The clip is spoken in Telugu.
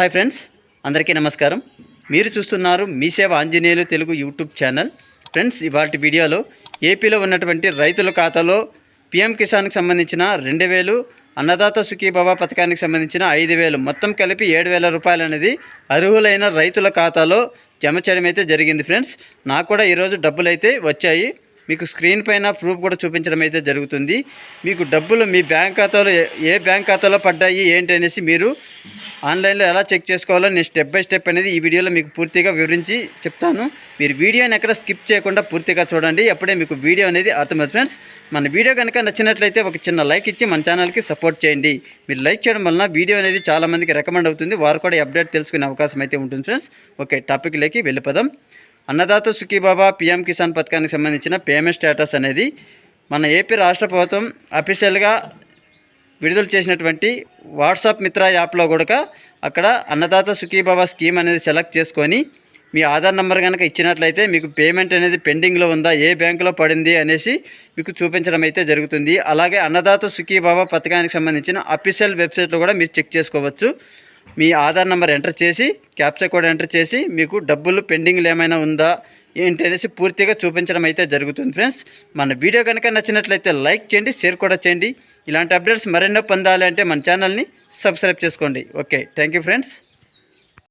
హాయ్ ఫ్రెండ్స్ అందరికీ నమస్కారం. మీరు చూస్తున్నారు Mee Seva Anjaneyulu Telugu YouTube channel. Friends ఇవాటి వీడియోలో ఏపీలో ఉన్నటువంటి రైతుల ఖాతాలో పిఎం కిసాన్కి సంబంధించిన రెండు వేలు అన్నదాత సుఖీభవ పథకానికి సంబంధించిన ఐదు వేలు మొత్తం కలిపి ఏడు వేల రూపాయలు అనేది అర్హులైన రైతుల ఖాతాలో జమ చేయడం అయితే జరిగింది ఫ్రెండ్స్. నాకు కూడా ఈరోజు డబ్బులు అయితే వచ్చాయి. మీకు స్క్రీన్ పైన ప్రూఫ్ కూడా చూపించడం అయితే జరుగుతుంది. మీకు డబ్బులు మీ బ్యాంక్ ఖాతాలో ఏ- బ్యాంక్ ఖాతాలో పడ్డాయి ఏంటి అనేసి మీరు ఆన్లైన్లో ఎలా చెక్ చేసుకోవాలో నేను స్టెప్ బై స్టెప్ అనేది ఈ వీడియోలో మీకు పూర్తిగా వివరించి చెప్తాను. మీరు వీడియోని ఎక్కడ స్కిప్ చేయకుండా పూర్తిగా చూడండి. అప్పుడే మీకు వీడియో అనేది అర్థమవుతుంది ఫ్రెండ్స్. మన వీడియో కనుక నచ్చినట్లయితే ఒక చిన్న లైక్ ఇచ్చి మన ఛానల్కి సపోర్ట్ చేయండి. మీరు లైక్ చేయడం వలన వీడియో అనేది చాలామందికి రికమెండ్ అవుతుంది. వారు కూడా అప్డేట్ తెలుసుకునే అవకాశం అయితే ఉంటుంది ఫ్రెండ్స్. ఓకే టాపిక్లోకి వెళ్ళిపోదాం. అన్నదాత సుఖీబాబా పిఎం కిసాన్ పథకానికి సంబంధించిన పేమెంట్ స్టేటస్ అనేది మన ఏపీ రాష్ట్ర ప్రభుత్వం అఫీషియల్గా విడుదల చేసినటువంటి వాట్సాప్ మిత్ర యాప్లో కూడా అక్కడ అన్నదాత సుఖీబాబా స్కీమ్ అనేది సెలెక్ట్ చేసుకొని మీ ఆధార్ నెంబర్ కనుక ఇచ్చినట్లయితే మీకు పేమెంట్ అనేది పెండింగ్లో ఉందా ఏ బ్యాంకులో పడింది అనేసి మీకు చూపించడం అయితే జరుగుతుంది. అలాగే అన్నదాత సుఖీబాబా పథకానికి సంబంధించిన అఫీషియల్ వెబ్సైట్లో కూడా మీరు చెక్ చేసుకోవచ్చు. మీ ఆధార్ నెంబర్ ఎంటర్ చేసి క్యాప్చా కోడ్ ఎంటర్ చేసి మీకు డబ్బులు పెండింగ్లు ఏమైనా ఉందా ఏంటి అనేసి పూర్తిగా చూపించడం అయితే జరుగుతుంది ఫ్రెండ్స్. మన వీడియో కనుక నచ్చినట్లయితే లైక్ చేయండి షేర్ కూడా చేయండి. ఇలాంటి అప్డేట్స్ మరెన్నో పొందాలి అంటే మన ఛానల్ని సబ్స్క్రైబ్ చేసుకోండి. Okay thank you friends.